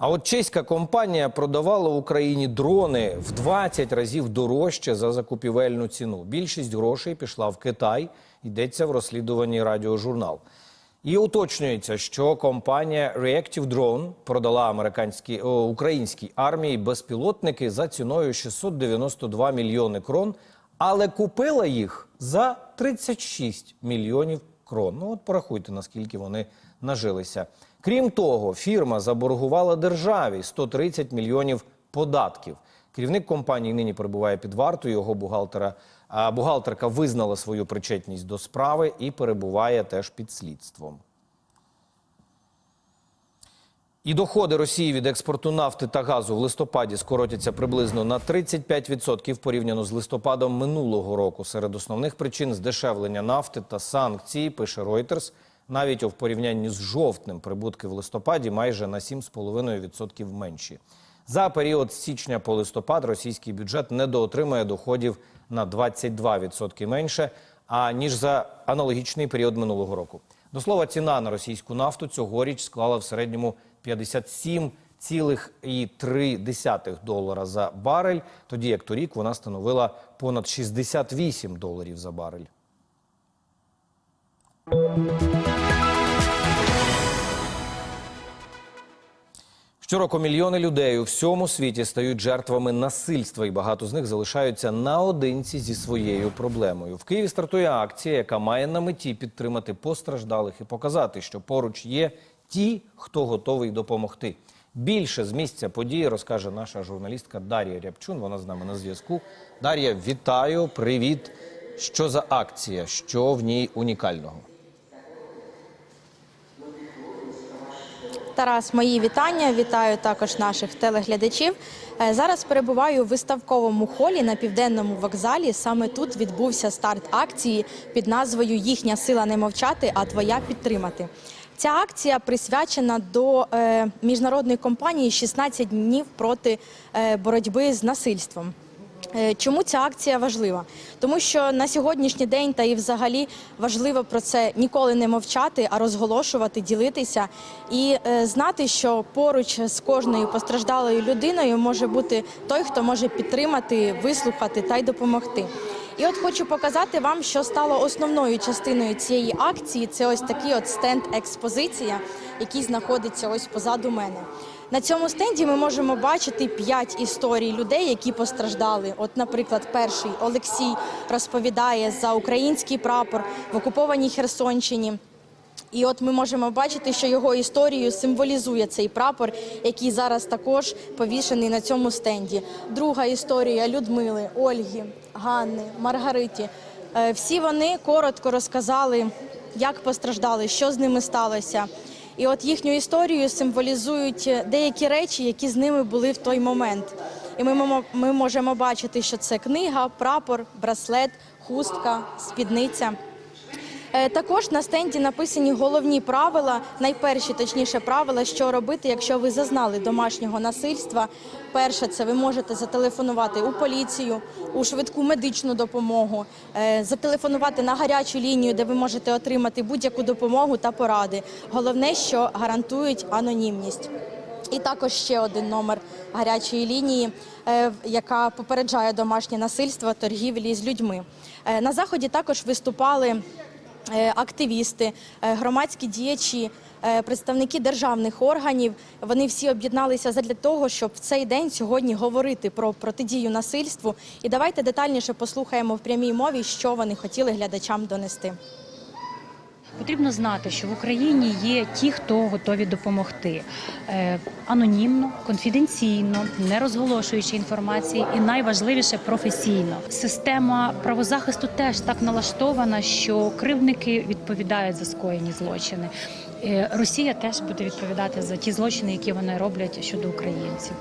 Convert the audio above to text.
А от чеська компанія продавала Україні дрони в 20 разів дорожче за закупівельну ціну. Більшість грошей пішла в Китай. Йдеться в розслідуванні радіожурнал. І уточнюється, що компанія Reactive Drone продала американській о, українській армії безпілотники за ціною 692 мільйони крон, але купила їх за 36 мільйонів крон. Ну от порахуйте, наскільки вони нажилися. Крім того, фірма заборгувала державі 130 мільйонів податків. Керівник компанії нині перебуває під вартою. Його бухгалтера бухгалтерка визнала свою причетність до справи і перебуває теж під слідством. І доходи Росії від експорту нафти та газу в листопаді скоротяться приблизно на 35% порівняно з листопадом минулого року. Серед основних причин здешевлення нафти та санкції, пише Reuters, навіть у порівнянні з жовтнем прибутки в листопаді майже на 7,5% менші. За період з січня по листопад російський бюджет недоотримує доходів на 22% менше, аніж за аналогічний період минулого року. До слова, ціна на російську нафту цьогоріч склала в середньому 57,3 долара за барель, тоді як торік вона становила понад 68 доларів за барель. Щороку мільйони людей у всьому світі стають жертвами насильства, і багато з них залишаються наодинці зі своєю проблемою. В Києві стартує акція, яка має на меті підтримати постраждалих і показати, що поруч є ті, хто готовий допомогти. Більше з місця події розкаже наша журналістка Дар'я Рябчун. Вона з нами на зв'язку. Дар'я, вітаю, привіт. Що за акція? Що в ній унікального? Тарас, мої вітання. Вітаю також наших телеглядачів. Е, Зараз перебуваю у виставковому холі на південному вокзалі. Саме тут відбувся старт акції під назвою Їхня сила не мовчати, а твоя підтримати. Ця акція присвячена до е, міжнародної кампанії «16 днів проти е, боротьби з насильством. Е, Чому ця акція важлива? Тому що на сьогоднішній день та і взагалі важливо про це ніколи не мовчати, а розголошувати, ділитися і е, знати, що поруч з кожною постраждалою людиною може бути той, хто може підтримати, вислухати та й допомогти. І от хочу показати вам, що стало основною частиною цієї акції. Це ось такий от стенд експозиція, який знаходиться ось позаду мене. На цьому стенді ми можемо бачити п'ять історій людей, які постраждали. От, наприклад, перший Олексій розповідає за український прапор в окупованій Херсонщині. І от ми можемо бачити, що його історію символізує цей прапор, який зараз також повішений на цьому стенді. Друга історія Людмили, Ольги, Ганни, Маргариті. Е, Всі вони коротко розказали, як постраждали, що з ними сталося. І от їхню історію символізують деякі речі, які з ними були в той момент. І ми, ми можемо бачити, що це книга, прапор, браслет, хустка, спідниця. Е, Також на стенді написані головні правила, найперші точніше правила, що робити, якщо ви зазнали домашнього насильства. Перше, це ви можете зателефонувати у поліцію, у швидку медичну допомогу, е, зателефонувати на гарячу лінію, де ви можете отримати будь-яку допомогу та поради. Головне, що гарантують анонімність. І також ще один номер гарячої лінії, е, яка попереджає домашнє насильство торгівлі з людьми. На заході також виступали активісти, е, громадські діячі, е, представники державних органів. Вони всі об'єдналися задля того, щоб в цей день сьогодні говорити про протидію насильству. І давайте детальніше послухаємо в прямій мові, що вони хотіли глядачам донести. Потрібно знати, що в Україні є ті, хто готові допомогти Е, анонімно, конфіденційно, не розголошуючи інформації, і найважливіше професійно. Система правозахисту теж так налаштована, що кривдники відповідають за скоєні злочини. Е, Росія теж буде відповідати за ті злочини, які вони роблять щодо українців.